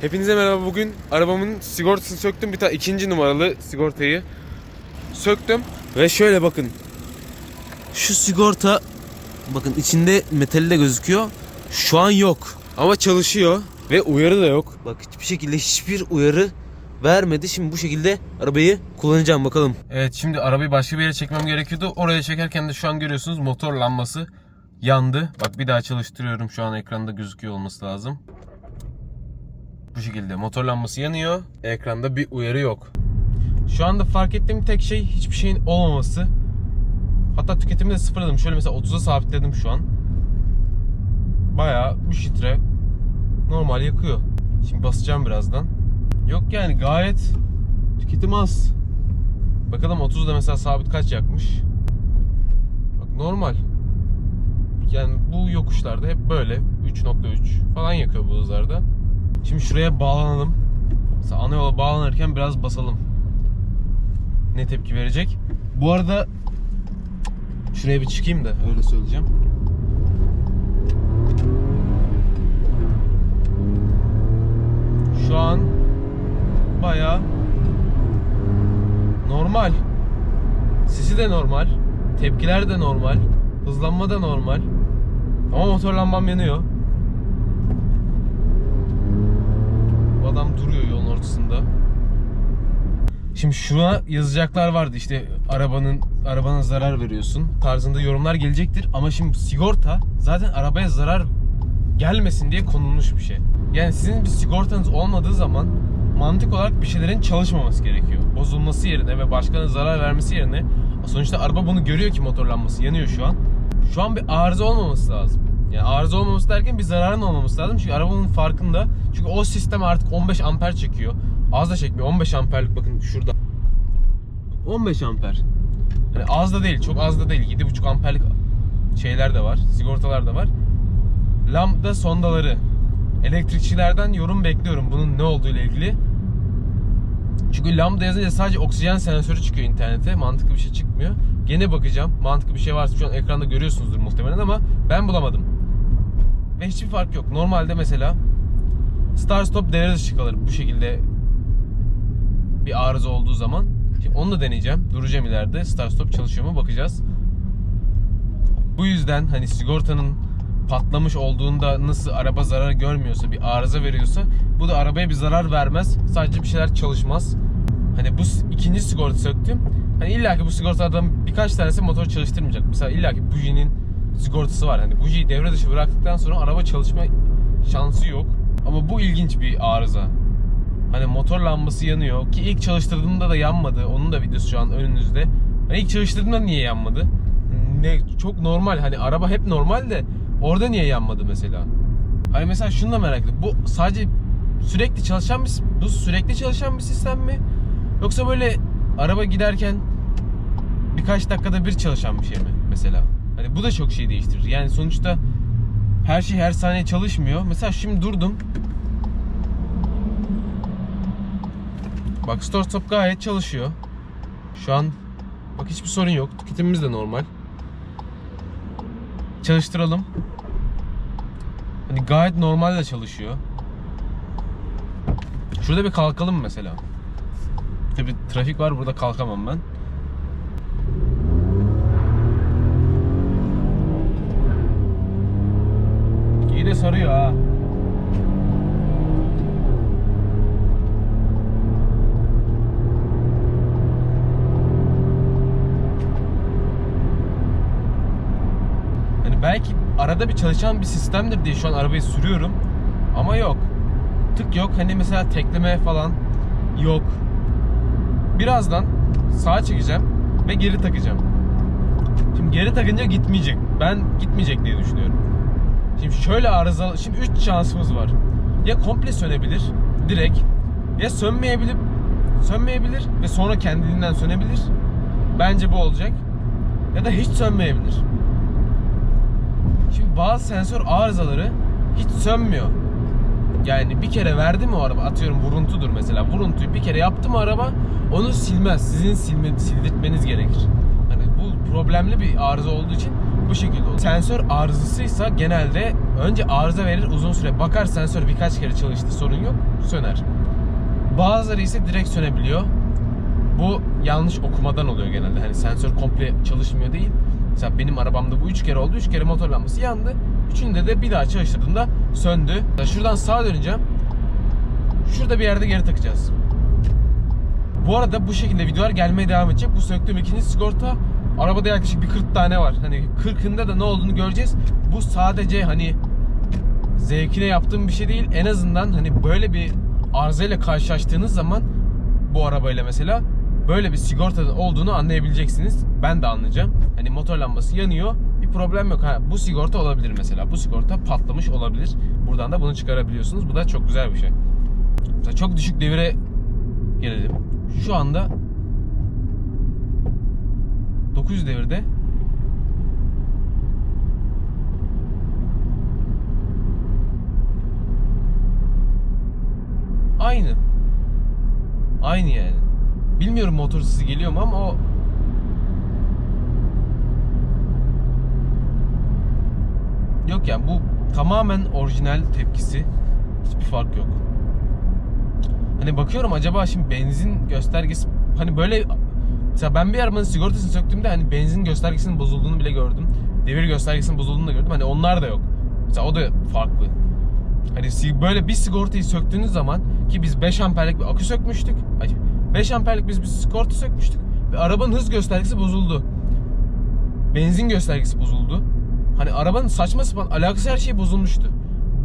Hepinize merhaba. Bugün arabamın sigortasını söktüm. Bir tane ikinci numaralı sigortayı söktüm. Ve şöyle bakın. Şu sigorta bakın içinde metali de gözüküyor. Şu an yok. Ama çalışıyor. Ve uyarı da yok. Bak hiçbir şekilde hiçbir uyarı vermedi. Şimdi bu şekilde arabayı kullanacağım bakalım. Evet şimdi arabayı başka bir yere çekmem gerekiyordu. Oraya çekerken de şu an görüyorsunuz motor lambası yandı. Bak bir daha çalıştırıyorum. Şu an ekranda gözüküyor olması lazım. Bu şekilde motor lambası yanıyor. Ekranda bir uyarı yok. Şu anda fark ettiğim tek şey hiçbir şeyin olmaması. Hatta tüketimi de sıfırladım. Şöyle mesela 30'a sabitledim şu an. Bayağı 3 litre normal yakıyor. Şimdi basacağım birazdan. Yok yani gayet tüketim az. Bakalım 30'da mesela sabit kaç yakmış. Bak normal. Yani bu yokuşlarda hep böyle 3.3 falan yakıyor bu hızlarda. Şimdi şuraya bağlanalım. Mesela ana yola bağlanırken biraz basalım. Ne tepki verecek? Bu arada şuraya bir çıkayım da öyle söyleyeceğim. Şu an baya normal. Sesi de normal. Tepkiler de normal. Hızlanma da normal. Ama motor lambam yanıyor. Bu adam duruyor yolun ortasında. Şimdi şuna yazacaklar vardı işte arabanın arabana zarar veriyorsun tarzında yorumlar gelecektir ama şimdi sigorta zaten arabaya zarar gelmesin diye konulmuş bir şey. Yani sizin bir sigortanız olmadığı zaman mantık olarak bir şeylerin çalışmaması gerekiyor. Bozulması yerine ve başkana zarar vermesi yerine sonuçta araba bunu görüyor ki motor lambası yanıyor şu an. Şu an bir arıza olmaması lazım. Yani arıza olmaması derken bir zararın olmaması lazım. Çünkü arabanın farkında. Çünkü o sistem artık 15 amper çekiyor. Az da çekmiyor. 15 amperlik bakın şurada. 15 amper. Yani az da değil. Çok az da değil. 7,5 amperlik şeyler de var. Sigortalar da var. Lambda sondaları. Elektrikçilerden yorum bekliyorum bunun ne olduğu ile ilgili. Çünkü lambda yazınca sadece oksijen sensörü çıkıyor internete. Mantıklı bir şey çıkmıyor. Gene bakacağım. Mantıklı bir şey varsa şu an ekranda görüyorsunuzdur muhtemelen ama ben bulamadım. Ve hiçbir fark yok. Normalde mesela start stop devre dışı kalır bu şekilde bir arıza olduğu zaman. Şimdi onu da deneyeceğim. Duracağım ileride. Start stop çalışıyor mu bakacağız. Bu yüzden hani sigortanın patlamış olduğunda nasıl araba zarar görmüyorsa bir arıza veriyorsa bu da arabaya bir zarar vermez. Sadece bir şeyler çalışmaz. Hani bu ikinci sigorta söktüm. Hani illaki bu sigortalardan birkaç tanesi motor çalıştırmayacak. Mesela illaki bujinin sigortası var. Hani bujiyi devre dışı bıraktıktan sonra araba çalışma şansı yok. Ama bu ilginç bir arıza. Hani motor lambası yanıyor ki ilk çalıştırdığımda da yanmadı. Onun da videosu şu an önünüzde. Hani ilk çalıştırdığımda niye yanmadı? Ne çok normal. Hani araba hep normal de orada niye yanmadı mesela? Hani mesela şunu da merak ettim. Bu sadece sürekli çalışan bir bu sürekli çalışan bir sistem mi? Yoksa böyle araba giderken birkaç dakikada bir çalışan bir şey mi mesela? Hani bu da çok şey değiştirir. Yani sonuçta her şey her saniye çalışmıyor. Mesela şimdi durdum. Bak start stop gayet çalışıyor. Şu an bak hiçbir sorun yok. Tüketimimiz de normal. Çalıştıralım. Hani gayet normal de çalışıyor. Şurada bir kalkalım mesela. Tabi trafik var burada kalkamam ben. Sarıyor ha. Hani belki arada bir çalışan bir sistemdir diye şu an arabayı sürüyorum. Ama yok. Tık yok. Hani mesela tekleme falan yok. Birazdan sağa çekeceğim ve geri takacağım. Şimdi geri takınca gitmeyecek. Ben gitmeyecek diye düşünüyorum. Şimdi şöyle arızalı. Şimdi 3 şansımız var. Ya komple sönebilir direkt ya sönmeyebilir sönmeyebilir ve sonra kendiliğinden sönebilir. Bence bu olacak. Ya da hiç sönmeyebilir. Şimdi bazı sensör arızaları hiç sönmüyor. Yani bir kere verdi mi o araba atıyorum vuruntudur mesela. Vuruntuyu bir kere yaptı mı araba onu silmez. Sizin silme, sildirtmeniz gerekir. Hani bu problemli bir arıza olduğu için bu şekilde oluyor. Sensör arızasıysa genelde önce arıza verir uzun süre bakar sensör birkaç kere çalıştı sorun yok söner. Bazıları ise direkt sönebiliyor. Bu yanlış okumadan oluyor genelde. Hani sensör komple çalışmıyor değil. Mesela benim arabamda bu üç kere oldu. Üç kere motor lambası yandı. Üçünde de bir daha çalıştırdığımda söndü. Şuradan sağa döneceğim. Şurada bir yerde geri takacağız. Bu arada bu şekilde videolar gelmeye devam edecek. Bu söktüğüm ikinci sigorta arabada yaklaşık bir 40 tane var. Hani 40'ında da ne olduğunu göreceğiz. Bu sadece hani zevkine yaptığım bir şey değil. En azından hani böyle bir arızayla karşılaştığınız zaman bu arabayla mesela böyle bir sigortanın olduğunu anlayabileceksiniz. Ben de anlayacağım. Hani motor lambası yanıyor. Bir problem yok. Ha, bu sigorta olabilir mesela. Bu sigorta patlamış olabilir. Buradan da bunu çıkarabiliyorsunuz. Bu da çok güzel bir şey. Mesela çok düşük devire gelelim. Şu anda 900 devirde aynı. Aynı yani. Bilmiyorum motor sesi geliyor mu ama o Yok yani bu tamamen orijinal tepkisi. Hiçbir fark yok. Hani bakıyorum acaba şimdi benzin göstergesi hani böyle mesela ben bir arabanın sigortasını söktüğümde hani benzin göstergesinin bozulduğunu bile gördüm. Devir göstergesinin bozulduğunu da gördüm. Hani onlar da yok. Mesela o da farklı. Hani böyle bir sigortayı söktüğünüz zaman ki biz 5 amperlik bir akü sökmüştük. Ay, 5 amperlik biz bir sigorta sökmüştük ve arabanın hız göstergesi bozuldu. Benzin göstergesi bozuldu. Hani arabanın saçma sapan alakası her şey bozulmuştu.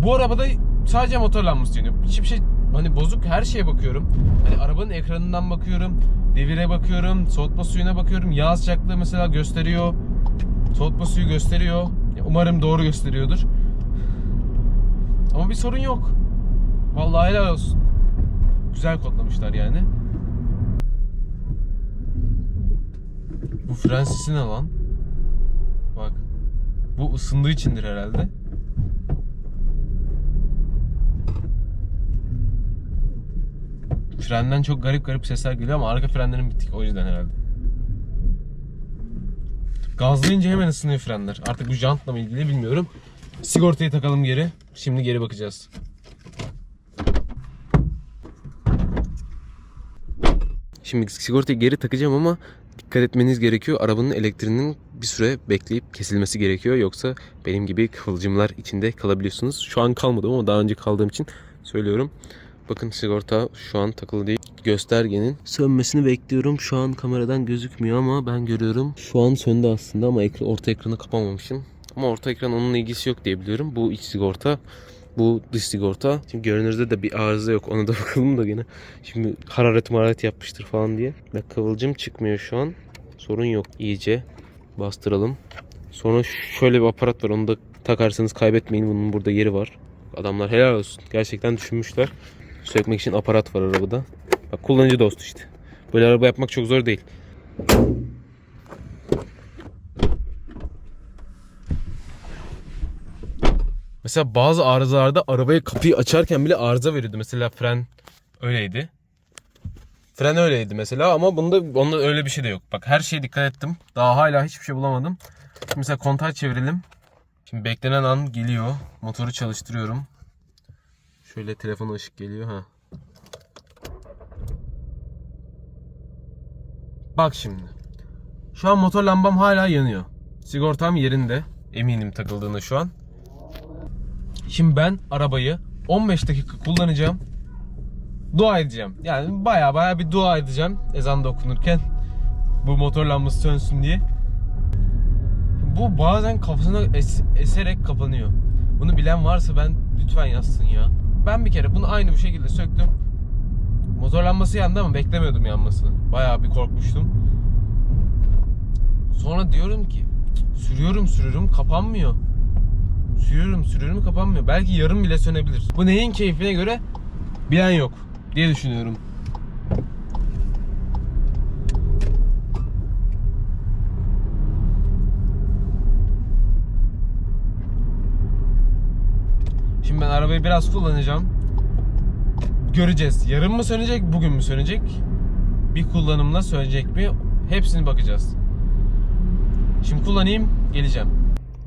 Bu arabada sadece motor lambası yanıyor. Hiçbir şey hani bozuk her şeye bakıyorum. Hani arabanın ekranından bakıyorum, devire bakıyorum, soğutma suyuna bakıyorum. Yağ sıcaklığı mesela gösteriyor. Soğutma suyu gösteriyor. Umarım doğru gösteriyordur. Ama bir sorun yok. Vallahi helal olsun. Güzel kodlamışlar yani. Bu fren sesi ne lan? Bak. Bu ısındığı içindir herhalde. Frenden çok garip garip sesler geliyor ama arka frenlerim bittik o yüzden herhalde. Gazlayınca hemen ısınıyor frenler. Artık bu jantla mı ilgili bilmiyorum. Sigortayı takalım geri. Şimdi geri bakacağız. Şimdi sigortayı geri takacağım ama dikkat etmeniz gerekiyor. Arabanın elektriğinin bir süre bekleyip kesilmesi gerekiyor. Yoksa benim gibi kıvılcımlar içinde kalabiliyorsunuz. Şu an kalmadım ama daha önce kaldığım için söylüyorum. Bakın sigorta şu an takılı değil. Göstergenin sönmesini bekliyorum. Şu an kameradan gözükmüyor ama ben görüyorum. Şu an söndü aslında ama ekra- orta ekranı kapamamışım. Ama orta ekran onunla ilgisi yok diye biliyorum. Bu iç sigorta. Bu dış sigorta. Şimdi görünürde de bir arıza yok. Ona da bakalım da yine. Şimdi hararet mararet yapmıştır falan diye. Bak kıvılcım çıkmıyor şu an. Sorun yok. İyice bastıralım. Sonra şöyle bir aparat var. Onu da takarsanız kaybetmeyin. Bunun burada yeri var. Adamlar helal olsun. Gerçekten düşünmüşler. Sökmek için aparat var arabada. Bak kullanıcı dostu işte. Böyle araba yapmak çok zor değil. Mesela bazı arızalarda arabayı kapıyı açarken bile arıza veriyordu. Mesela fren öyleydi. Fren öyleydi mesela ama bunda onda öyle bir şey de yok. Bak her şeye dikkat ettim. Daha hala hiçbir şey bulamadım. Şimdi mesela kontağı çevirelim. Şimdi beklenen an geliyor. Motoru çalıştırıyorum. Şöyle telefona ışık geliyor ha. Bak şimdi. Şu an motor lambam hala yanıyor. Sigortam yerinde. Eminim takıldığını şu an. Şimdi ben arabayı 15 dakika kullanacağım. Dua edeceğim. Yani baya baya bir dua edeceğim ezan da okunurken. Bu motor lambası sönsün diye. Bu bazen kafasına es- eserek kapanıyor. Bunu bilen varsa ben lütfen yazsın ya. Ben bir kere bunu aynı bu şekilde söktüm. Motor lambası yandı ama beklemiyordum yanmasını. Bayağı bir korkmuştum. Sonra diyorum ki sürüyorum sürüyorum kapanmıyor. Sürüyorum sürüyorum kapanmıyor. Belki yarım bile sönebilir. Bu neyin keyfine göre bilen yok diye düşünüyorum. Şimdi ben arabayı biraz kullanacağım. Göreceğiz. Yarın mı sönecek, bugün mü sönecek? Bir kullanımla sönecek mi? Hepsini bakacağız. Şimdi kullanayım, geleceğim.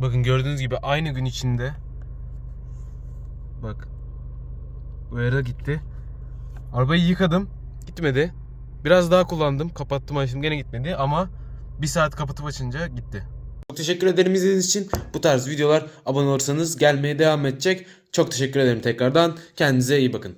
Bakın gördüğünüz gibi aynı gün içinde bak uyarı gitti. Arabayı yıkadım. Gitmedi. Biraz daha kullandım. Kapattım açtım gene gitmedi ama bir saat kapatıp açınca gitti. Çok teşekkür ederim izlediğiniz için. Bu tarz videolar abone olursanız gelmeye devam edecek. Çok teşekkür ederim tekrardan. Kendinize iyi bakın.